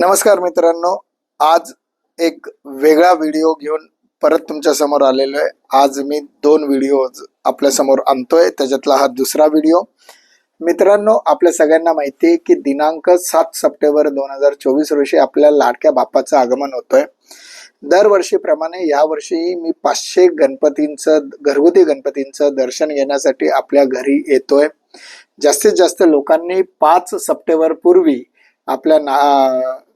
नमस्कार मित्रांनो आज एक वेगळा व्हिडिओ घेऊन परत तुमच्यासमोर आलेलो आहे. आज मी दोन व्हिडिओ आपल्यासमोर आणतोय त्याच्यातला हा दुसरा व्हिडिओ. मित्रांनो आपल्या सगळ्यांना माहिती आहे की दिनांक सात सप्टेंबर दोन हजार चोवीस रोजी आपल्या लाडक्या बाप्पाचं आगमन होतोय. दरवर्षीप्रमाणे यावर्षी मी पाचशे गणपतींचं घरगुती गणपतींचं दर्शन घेण्यासाठी आपल्या घरी येतोय. जास्तीत जास्त लोकांनी पाच सप्टेंबर पूर्वी आपल्या ना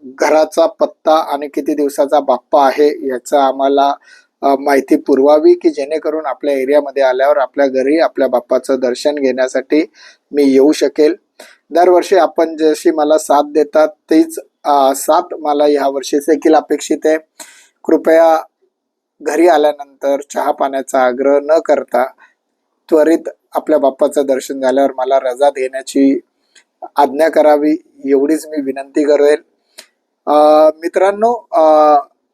घराचा पत्ता आणि किती दिवसाचा बाप्पा आहे याचा आम्हाला माहिती पुरवावी की जेणेकरून आपल्या एरियामध्ये आल्यावर आपल्या घरी आपल्या बाप्पाचं दर्शन घेण्यासाठी मी येऊ शकेल. दरवर्षी आपण जशी मला साथ देतात तीच साथ मला ह्या वर्षी देखील अपेक्षित आहे. कृपया घरी आल्यानंतर चहा पाण्याचा आग्रह न करता त्वरित आपल्या बाप्पाचं दर्शन झाल्यावर मला रजा देण्याची आज्ञा करावी एवढीच मी विनंती करेल. मित्रांनो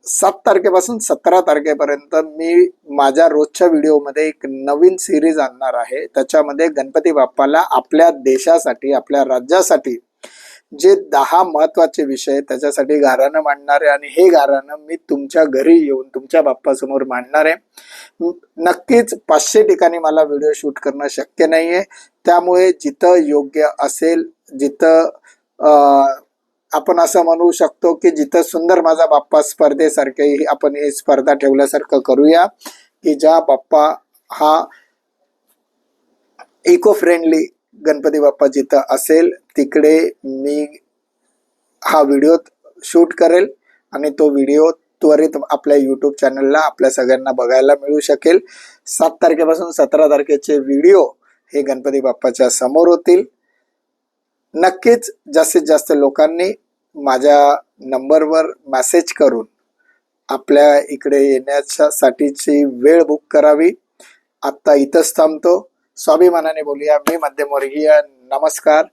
सात तारखेपासून सतरा तारखेपर्यंत मी माझ्या रोजच्या व्हिडिओमध्ये एक नवीन सिरीज आणणार आहे. त्याच्यामध्ये गणपती बाप्पाला आपल्या देशासाठी आपल्या राज्यासाठी जे दहा महत्त्वाचे विषय त्याच्यासाठी गाऱ्हाणं मांडणार आहे. आणि हे गाऱ्हाणं मी तुमच्या घरी येऊन तुमच्या बाप्पासमोर मांडणार आहे. नक्कीच पाचशे ठिकाणी मला व्हिडिओ शूट करणं शक्य नाहीये. त्यामुळे जिथं योग्य असेल जिथं आपण असं म्हणू शकतो की जिथं सुंदर माझा बाप्पा स्पर्धेसारखे आपण ही स्पर्धा ठेवल्यासारखं करूया की ज्या बाप्पा हा इको फ्रेंडली गणपती बाप्पा जिथं असेल तिकडे मी हा व्हिडिओ शूट करेल आणि तो व्हिडिओ त्वरित आपल्या यूट्यूब चॅनलला आपल्या सगळ्यांना बघायला मिळू शकेल. सात तारखेपासून सतरा तारखेचे व्हिडिओ हे गणपती बाप्पाच्या समोर होतील. नक्कीच जास्तीत जास्त लोकांनी माझ्या नंबरवर मॅसेज करून आपल्या इकडे येण्याच्यासाठीची वेळ बुक करावी. आत्ता इथंच थांबतो. स्वाभिमानाने बोलूया. मी मध्यमवर्गीय. नमस्कार.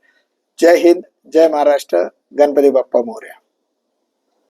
जय हिंद. जय महाराष्ट्र. गणपती बाप्पा मोर्या.